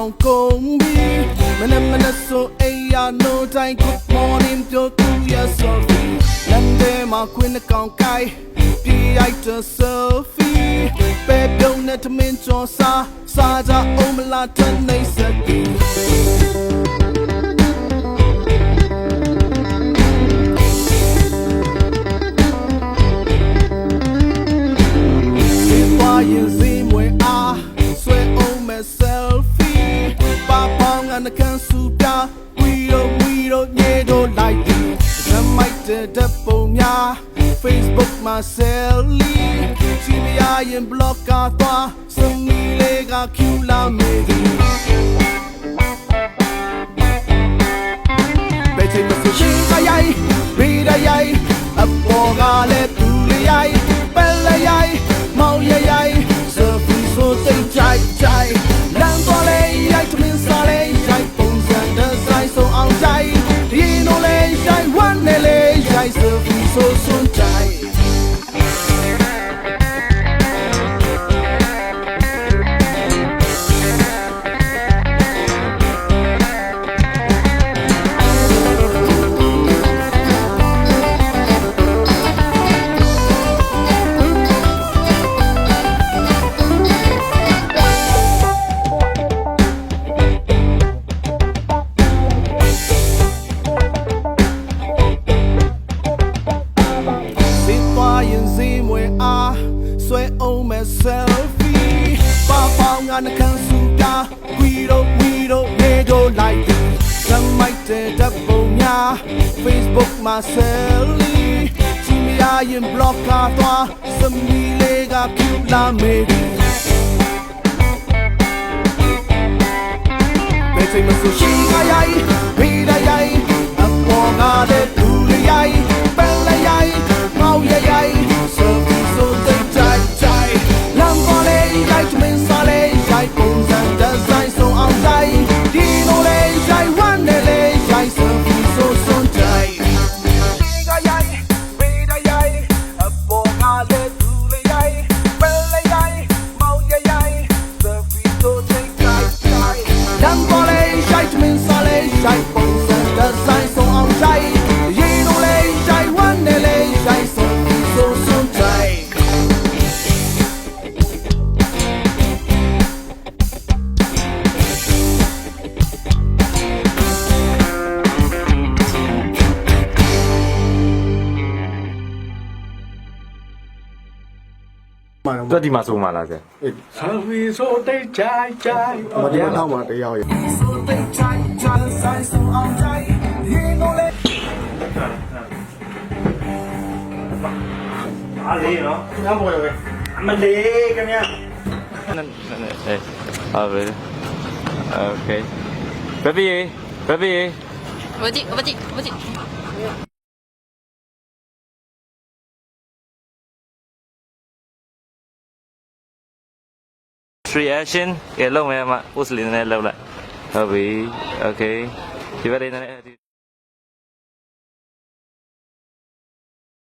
အောင်ကုန်ပြီမနက်မနက်ဆိုအိမ်ရ no time good morning ပြောသူရ sorry လမ်းထဲမှာခွင်းကောင်ကိုင်ပြလိုက်တဲ့ selfie ပဲပြုံးနဲ့တမင်ကျော်စာစားကြအောင်မလားတဲ့နေစက်ကြီးရင်စေ တို့လိုက်တယ်ဇမိုက်တဲ့တပ်ပုံများ Facebook မှာ selfie ချီမရရင် block ကသွားစမီလေးက Q လာမေးတယ်ဘယ်ချိန်မဆိုရှင်ကရိုက်ရီရရိုက်အပေါ်ကလည်းသူလေးရိုက်ပယ်လေးရိုက်မောင်ရရိုက်စပီဆိုတိတ်ကြိုက်ကြိုက် ဆွဲအောင်မဲ့ selfie ပါပေါင်းငါနှကန်စုပြဝီရိုဝီရိုနေတို့လိုက်စမိုက်တဲ့တပ်ပုံများ Facebook မှာ selfie ချီမရရင် block ကသွားစမီလေးက Q လာမေးတယ်ဘယ်ချိန်မဆိုရှိကရိုက် တွက်ဒီမှာစုံပါလားဆရာဆာဝီဆိုတိတ်ချိုင်ချိုင်မတရားတော့မှတရားရဆိုတိတ်ချိုင်ချိုင်ဆိုင်ဆိုအောင်ချိုင်ဒီနိုလေအားလေးနော်အားပေါ်ရပဲအမလေးခင်ဗျာนั่นนั่นเอ้เอาไปโอเคบ๊ายบายบ๊ายบายบ๊ายบายบ๊ายบาย action ကဲလုံးမယ်အမ post လေးနည်းနည်းလောက်လိုက်ဟုတ်ပြီ okay ဒီဘက်လေးနည်းနည်း